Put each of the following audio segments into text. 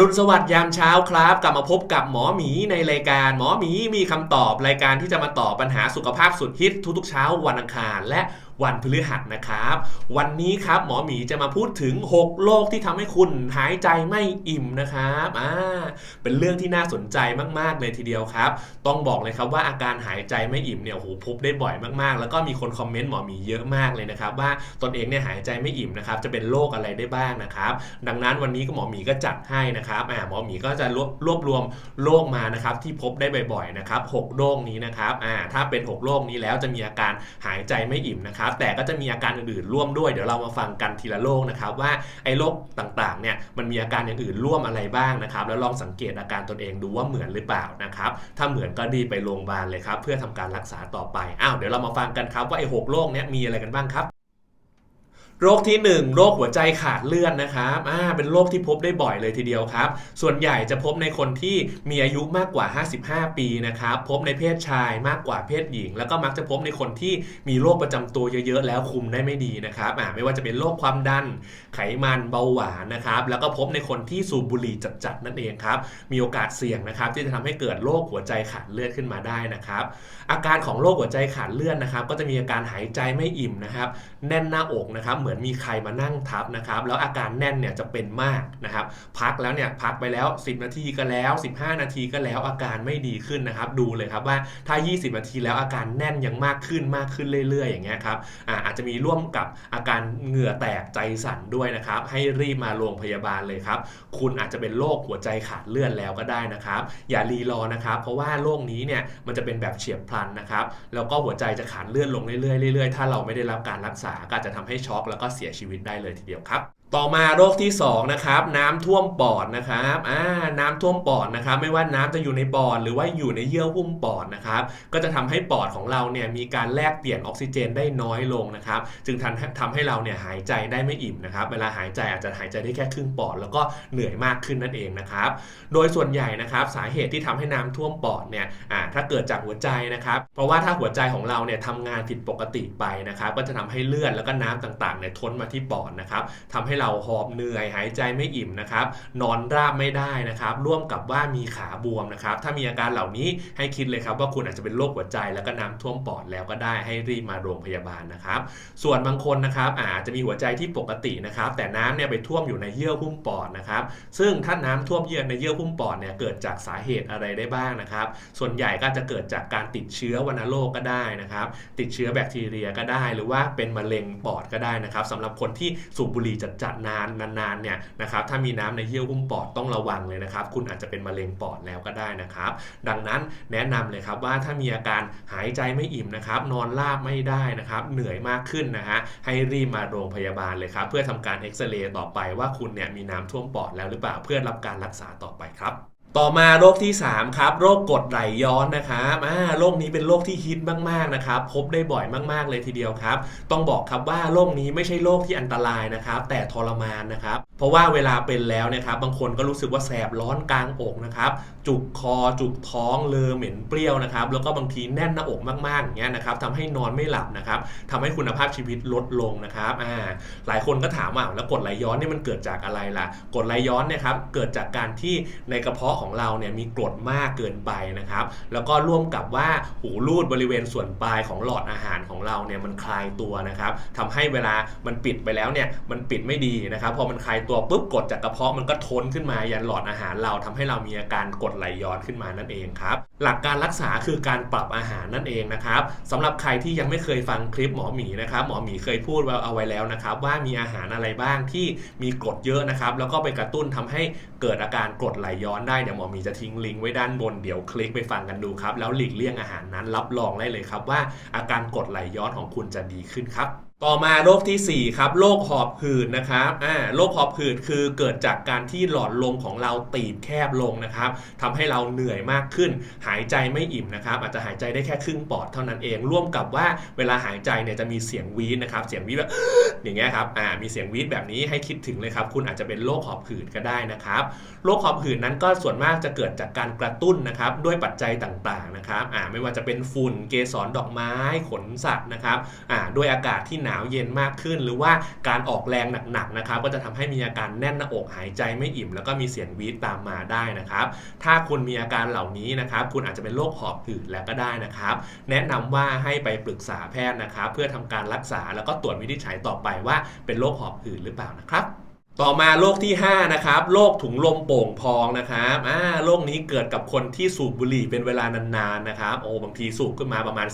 รุณสวัสดิ์ยามเช้าครับ กลับมาพบกับหมอหมีในรายการ หมอหมีมีคำตอบรายการที่จะมาตอบปัญหาสุขภาพสุดฮิตทุกๆเช้าวันอังคารและ วันพฤหัสนะครับ วันนี้ครับหมอหมีจะมาพูดถึง 6 โรคที่ทำให้คุณหายใจไม่อิ่มนะครับอ่าเป็นเรื่องที่น่าสนใจมาก ๆ เลยทีเดียวครับ ต้องบอกเลยครับว่าอาการหายใจไม่อิ่มเนี่ยโหพบได้บ่อยมากๆ แล้วก็มีคนคอมเมนต์หมอหมีเยอะมากเลยนะครับว่าตนเองเนี่ยหายใจไม่อิ่มนะครับจะเป็นโรคอะไรได้บ้างนะครับดังนั้นวันนี้ก็หมอหมีก็จัดให้นะครับอ่าหมอหมีก็จะรวบรวบรวมโรคมานะครับที่พบได้บ่อยๆนะครับหกโรคนี้นะครับอ่าถ้าเป็น 6 โรคนี้แล้วจะมีอาการหายใจไม่อิ่มนะครับแต่ก็จะมีอาการอื่นๆร่วมด้วย เดี๋ยวเรามาฟังกันทีละโรคนะครับว่าไอ้โรคต่างๆเนี่ยมันมีอาการอย่างอื่นร่วมอะไรบ้างนะครับ แล้วลองสังเกตอาการตนเองดูว่าเหมือนหรือเปล่านะครับ ถ้าเหมือนก็ดีไปโรงพยาบาลเลยครับ เพื่อทำการรักษาต่อไปอ้าวเดี๋ยวเรามาฟังกันครับว่าไอ้หกโรคเนี้ยมีอะไรกันบ้างครับ โรคที่ 1 โรคหัวใจขาดเลือดนะครับอ่าเป็นโรคที่พบได้บ่อยเลยทีเดียวครับ ส่วนใหญ่จะพบในคนที่มีอายุมากกว่า 55 ปีนะครับ พบในเพศชายมากกว่าเพศหญิง แล้วก็มักจะพบในคนที่มีโรคประจำตัวเยอะๆ แล้วคุมได้ไม่ดีนะครับอ่าไม่ว่าจะเป็นโรคความดัน ไขมันเบาหวานนะครับ แล้วก็พบในคนที่สูบบุหรี่จัดๆนั่นเองครับ มีโอกาสเสี่ยงนะครับ ที่จะทำให้เกิดโรคหัวใจขาดเลือดขึ้นมาได้นะครับ อาการของโรคหัวใจขาดเลือดนะครับ ก็จะมีอาการหายใจไม่อิ่มนะครับ แน่นหน้าอกนะครับเหมือนมีใครมานั่งทับนะครับแล้วอาการแน่นเนี่ยจะเป็นมากนะครับพักแล้วเนี่ยพักไปแล้ว 10 นาทีก็แล้ว 15 นาทีก็แล้วอาการไม่ดีขึ้นนะครับดูเลยครับว่าถ้า 20 นาทีแล้วอาการแน่นยังมากขึ้นมากขึ้นเรื่อยๆ อย่างเงี้ยครับอาจจะมีร่วมกับอาการเหงื่อแตกใจสั่นด้วยนะครับให้รีบมาโรงพยาบาลเลยครับคุณอาจจะเป็นโรคหัวใจขาดเลือดแล้วก็ได้นะครับอย่ารีรอนะครับเพราะว่าโรคนี้เนี่ยมันจะเป็นแบบเฉียบพลันนะครับแล้วก็หัวใจจะขาดเลือดลงเรื่อยๆเรื่อยๆถ้าเราไม่ได้รับการรักษาก็จะทำให้ช็อกแล้วก็เสียชีวิตได้เลยทีเดียวครับ ต่อมาโรคที่ 2 นะครับ น้ำท่วมปอดนะครับอ่าน้ำท่วมปอดนะครับ ไม่ว่าน้ำจะอยู่ในปอด หรือว่าอยู่ในเยื่อหุ้มปอดนะครับ ก็จะทำให้ปอดของเราเนี่ยมีการแลกเปลี่ยนออกซิเจนได้น้อยลงนะครับ จึงทำทำให้เราเนี่ยหายใจได้ไม่อิ่มนะครับ เวลาหายใจอาจจะหายใจได้แค่ครึ่งปอด แล้วก็เหนื่อยมากขึ้นนั่นเองนะครับ โดยส่วนใหญ่นะครับสาเหตุที่ทำให้น้ำท่วมปอดเนี่ยอ่าถ้าเกิดจากหัวใจนะครับ เพราะว่าถ้าหัวใจของเราเนี่ยทำงานผิดปกติไปนะครับ ก็จะทำให้เลือดแล้วก็น้ำต่างๆเนี่ยท้นมาที่ปอดนะครับทำให้เราหอบเหนื่อยหายใจไม่อิ่มนะครับ นอนราบไม่ได้นะครับ ร่วมกับว่ามีขาบวมนะครับ ถ้ามีอาการเหล่านี้ให้คิดเลยครับว่าคุณอาจจะเป็นโรคหัวใจแล้วก็น้ำท่วมปอดแล้วก็ได้ให้รีบมาโรงพยาบาลนะครับ ส่วนบางคนนะครับอาจจะมีหัวใจที่ปกตินะครับ แต่น้ำเนี่ยไปท่วมอยู่ในเยื่อหุ้มปอดนะครับ ซึ่งถ้าน้ำท่วมเยื่อในเยื่อหุ้มปอดเนี่ยเกิดจากสาเหตุอะไรได้บ้างนะครับ ส่วนใหญ่ก็จะเกิดจากการติดเชื้อวัณโรคก็ได้นะครับ ติดเชื้อแบคทีเรียก็ได้ หรือว่าเป็นมะเร็งปอดก็ได้นะครับสำหรับคนที่สูบบุหรี่จัดนานนานๆเนี่ยนะครับถ้ามีน้ำในเยื่อหุ้มปอดต้องระวังเลยนะครับ คุณอาจจะเป็นมะเร็งปอดแล้วก็ได้นะครับ ดังนั้นแนะนำเลยครับว่าถ้ามีอาการหายใจไม่อิ่มนะครับนอนราบไม่ได้นะครับเหนื่อยมากขึ้นนะฮะให้รีบมาโรงพยาบาลเลยครับ เพื่อทำการเอ็กซเรย์ต่อไปว่าคุณเนี่ยมีน้ำท่วมปอดแล้วหรือเปล่าเพื่อรับการรักษาต่อไปครับ ต่อมาโรคที่ 3 ครับ โรคกดไหลย้อนนะครับอ่าโรคนี้เป็นโรคที่ฮิตมากๆนะครับ พบได้บ่อยมากๆเลยทีเดียวครับ ต้องบอกครับว่าโรคนี้ไม่ใช่โรคที่อันตรายนะครับ แต่ทรมานนะครับ เพราะว่าเวลาเป็นแล้วนะครับบางคนก็รู้สึกว่าแสบร้อนกลางอกนะครับจุกคอจุกท้องเลอเหม็นเปรี้ยวนะครับแล้วก็บางทีแน่นหน้าอกมากๆอย่างเงี้ยนะครับทำให้นอนไม่หลับนะครับทำให้คุณภาพชีวิตลดลงนะครับอ่าหลายคนก็ถามว่าแล้วกดไหลย้อนนี่มันเกิดจากอะไรล่ะ กดไหลย้อนเนี่ยครับเกิดจากการที่ในกระเพาะของเราเนี่ยมีกรดมากเกินไปนะครับ แล้วก็ร่วมกับว่าหูรูดบริเวณส่วนปลายของหลอดอาหารของเราเนี่ยมันคลายตัวนะครับทำให้เวลามันปิดไปแล้วเนี่ยมันปิดไม่ดีนะครับพอมันคลายตัวปุ๊บกดจากกระเพาะมันก็ทนขึ้นมายันหลอดอาหารเราทำให้เรามีอาการกดไหลย้อนขึ้นมานั่นเองครับ หลักการรักษาคือการปรับอาหารนั่นเองนะครับสำหรับใครที่ยังไม่เคยฟังคลิปหมอหมีนะครับหมอหมีเคยพูดเอาไว้แล้วนะครับ ว่ามีอาหารอะไรบ้างที่มีกรดเยอะนะครับแล้วก็ไปกระตุ้นทำให้เกิดอาการกรดไหลย้อนได้เดี๋ยวหมอหมีจะทิ้งลิงก์ไว้ด้านบนเดี๋ยวคลิกไปฟังกันดูครับแล้วหลีกเลี่ยงอาหารนั้นรับรองได้เลยครับว่าอาการกรดไหลย้อนของคุณจะดีขึ้นครับ ต่อมาโรคทีสี่ 4 ครับโรคหอบหืดนะครับอ่าโรคหอบหืดคือเกิดจากการที่หลอดลมของเราตีบแคบลงนะครับทำให้เราเหนื่อยมากขึ้น หายใจไม่อิ่มนะครับ อาจจะหายใจได้แค่ครึ่งปอดเท่านั้นเอง ร่วมกับว่าเวลาหายใจเนี่ยจะมีเสียงวีดนะครับ เสียงวีดแบบอย่างเงี้ยครับอ่ามีเสียงวีดแบบนี้ให้คิดถึงเลยครับ คุณอาจจะเป็นโรคหอบหืดก็ได้นะครับโรคหอบหืดนั้นก็ส่วนมากจะเกิดจากการกระตุ้นนะครับด้วยปัจจัยต่างๆนะครับอ่าไม่ว่าจะเป็นฝุ่นเกสรดอกไม้ขนสัตว์นะครับอ่าด้วยอากาศที่หนนาวเย็นมากขึ้น หรือว่าการออกแรงหนักๆนะครับ ก็จะทำให้มีอาการแน่นหน้าอกหายใจไม่อิ่ม แล้วก็มีเสียงวีดตามมาได้นะครับ ถ้าคุณมีอาการเหล่านี้นะครับ คุณอาจจะเป็นโรคหอบหืดแล้วก็ได้นะครับ แนะนำว่าให้ไปปรึกษาแพทย์นะครับ เพื่อทำการรักษาแล้วก็ตรวจวินิจฉัยต่อไปว่าเป็นโรคหอบหืดหรือเปล่านะครับ ต่อมาโรคที่ 5 นะครับโรคถุงลมโป่งพองนะครับอ่าโรคนี้เกิดกับคนที่สูบบุหรี่เป็นเวลานานๆนะครับโอ้บางทีสูบขึ้นมาประมาณ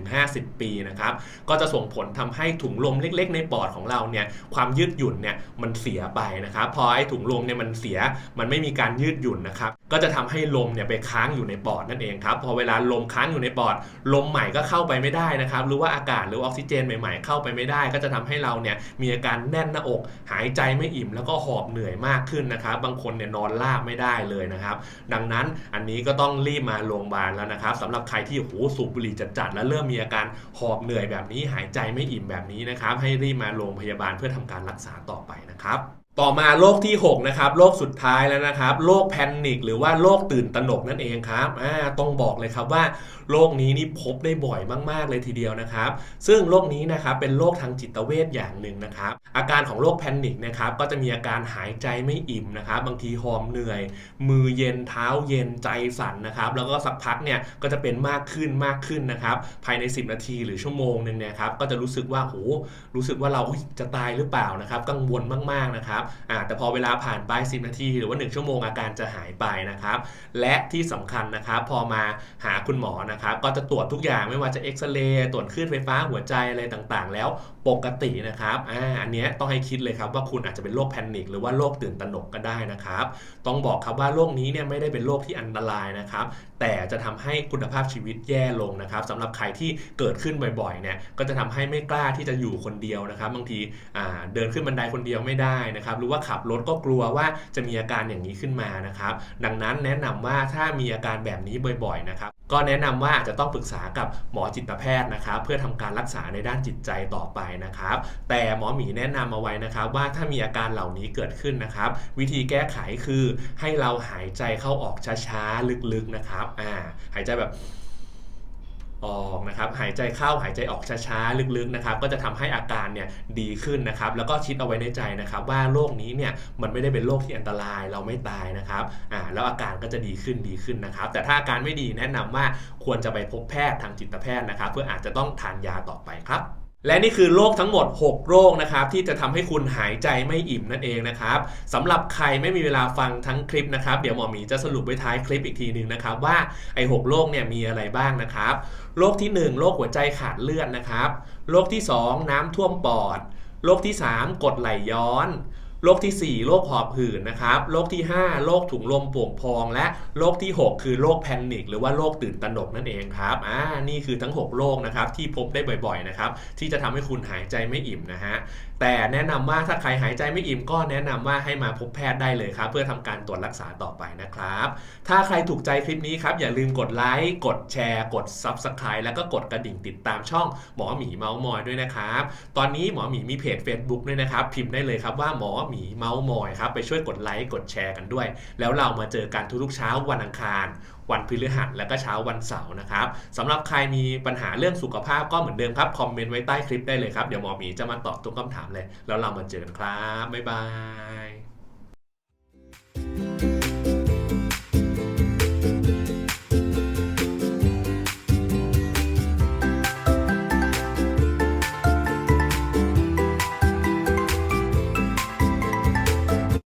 40-50 ปีนะครับก็จะส่งผลทำให้ถุงลมเล็ก ๆ ในปอดของเราเนี่ยความยืดหยุ่นเนี่ยมันเสียไปนะครับพอไอ้ถุงลมเนี่ยมันเสียมันไม่มีการยืดหยุ่นนะครับก็จะทำให้ลมเนี่ยไปค้างอยู่ในปอดนั่นเองครับพอเวลาลมค้างอยู่ในปอด ลมใหม่ก็เข้าไปไม่ได้นะครับหรือว่าอากาศหรือออกซิเจนใหม่ ๆ เข้าไปไม่ได้ ก็จะทำให้เราเนี่ยมีอาการแน่นหน้าอก หายใจไม่อิ่มแล้วก็หอบเหนื่อยมากขึ้นนะครับ บางคนเนี่ยนอนราบไม่ได้เลยนะครับ ดังนั้นอันนี้ก็ต้องรีบมาโรงพยาบาลแล้วนะครับสำหรับใครที่โอ้โหสูบบุหรี่จัดๆแล้วเริ่มมีอาการหอบเหนื่อยแบบนี้หายใจไม่อิ่มแบบนี้นะครับ ให้รีบมาโรงพยาบาลเพื่อทำการรักษาต่อไปนะครับ ต่อมาโรคที่ 6 นะครับโรคสุดท้ายแล้วนะครับโรคแพนิคหรือว่าโรคตื่นตระหนกนั่นเองครับอ่าต้องบอกเลยครับว่าโรคนี้นี่พบได้บ่อยมากๆเลยทีเดียวนะครับ ซึ่งโรคนี้นะครับเป็นโรคทางจิตเวชอย่างหนึ่งนะครับ อาการของโรคแพนิคนะครับก็จะมีอาการหายใจไม่อิ่มนะครับ บางทีหอมเหนื่อย มือเย็นเท้าเย็นใจสั่นนะครับ แล้วก็สักพักเนี่ยก็จะเป็นมากขึ้นมากขึ้นนะครับ ภายใน 10 นาทีหรือชั่วโมงหนึ่งเนี่ยครับก็จะรู้สึกว่าโหรู้สึกว่าเราจะตายหรือเปล่านะครับ กังวลมากๆนะครับอ่าแต่พอเวลาผ่านไป 10 นาที หรือว่า 1 ชั่วโมงอาการจะหายไปนะครับ และที่สำคัญนะครับพอมาหาคุณหมอนะครับก็จะตรวจทุกอย่างไม่ว่าจะเอ็กซเรย์ตรวจคลื่นไฟฟ้าหัวใจอะไรต่างๆ แล้วปกตินะครับอ่าอันนี้ต้องให้คิดเลยครับว่าคุณอาจจะเป็นโรคแพนิคหรือว่าโรคตื่นตระหนกก็ได้นะครับ ต้องบอกครับว่าโรคนี้เนี่ยไม่ได้เป็นโรคที่อันตรายนะครับ แต่จะทำให้คุณภาพชีวิตแย่ลงนะครับสำหรับใครที่เกิดขึ้นบ่อยๆเนี่ยก็จะทำให้ไม่กล้าที่จะอยู่คนเดียวนะครับบางทีเดินขึ้นบันไดคนเดียวไม่ได้นะครับหรือว่าขับรถก็กลัวว่าจะมีอาการอย่างนี้ขึ้นมานะครับดังนั้นแนะนำว่าถ้ามีอาการแบบนี้บ่อยๆนะครับก็แนะนำว่าอาจจะต้องปรึกษากับหมอจิตแพทย์นะครับ เพื่อทำการรักษาในด้านจิตใจต่อไปนะครับ แต่หมอหมีแนะนำเอาไว้นะครับ ว่าถ้ามีอาการเหล่านี้เกิดขึ้นนะครับ วิธีแก้ไขคือให้เราหายใจเข้าออกช้าๆลึกๆนะครับอ่าหายใจแบบ ออกนะครับหายใจเข้าหายใจออกช้าๆลึกๆนะครับก็จะทำให้อาการเนี่ยดีขึ้นนะครับแล้วก็คิดเอาไว้ในใจนะครับว่าโรคนี้เนี่ยมันไม่ได้เป็นโรคที่อันตรายเราไม่ตายนะครับอ่าแล้วอาการก็จะดีขึ้นดีขึ้นนะครับ แต่ถ้าอาการไม่ดีแนะนำว่าควรจะไปพบแพทย์ทางจิตแพทย์นะครับ เพื่ออาจจะต้องทานยาต่อไปครับ และนี่คือโรคทั้งหมด 6 โรคนะครับที่จะทำให้คุณหายใจไม่อิ่มนั่นเองนะครับสำหรับใครไม่มีเวลาฟังทั้งคลิปนะครับ เดี๋ยวหมอหมีจะสรุปไว้ท้ายคลิปอีกทีหนึ่งนะครับ ว่าไอ้หโรคเนี่ยมีอะไรบ้างนะครับโรคที่ 1 โรคหัวใจขาดเลือดนะครับโรคที่ 2 น้ำท่วมปอดโรคที่ 3 กดไหลย้อน โรคทีสี่ 4 โรคหอบหืดนะครับ โรคที่ 5 โรคถุงลมโป่งพอง และโรคที่ 6 คือโรคแพนิคหรือว่าโรคตื่นตระหนกนั่นเองครับ อ่า นี่คือทั้ง 6 โรคนะครับที่พบได้บ่อยๆนะครับที่จะทำให้คุณหายใจไม่อิ่มนะฮะ แต่แนะนำว่าถ้าใครหายใจไม่อิ่มก็แนะนำว่าให้มาพบแพทย์ได้เลยครับ เพื่อทำการตรวจรักษาต่อไปนะครับ ถ้าใครถูกใจคลิปนี้ครับอย่าลืมกดไลค์ กดแชร์ กด Subscribe แล้วก็กดกระดิ่งติดตามช่องหมอหมีเมาส์มอยด้วยนะครับ ตอนนี้หมอหมีมีเพจ Facebook ด้วยนะครับ พิมพ์ได้เลยครับว่าหมอหมีเมาส์มอยครับ ไปช่วยกดไลค์กดแชร์กันด้วย แล้วเรามาเจอกันทุกๆเช้าวันอังคาร วันพฤหัสและก็เช้าวันเสาร์นะครับสำหรับใครมีปัญหาเรื่องสุขภาพก็เหมือนเดิมครับ คอมเมนต์ไว้ใต้คลิปได้เลยครับ เดี๋ยวหมอหมีจะมาตอบทุกคำถามเลย แล้วเรามาเจอกันครับบ๊ายบาย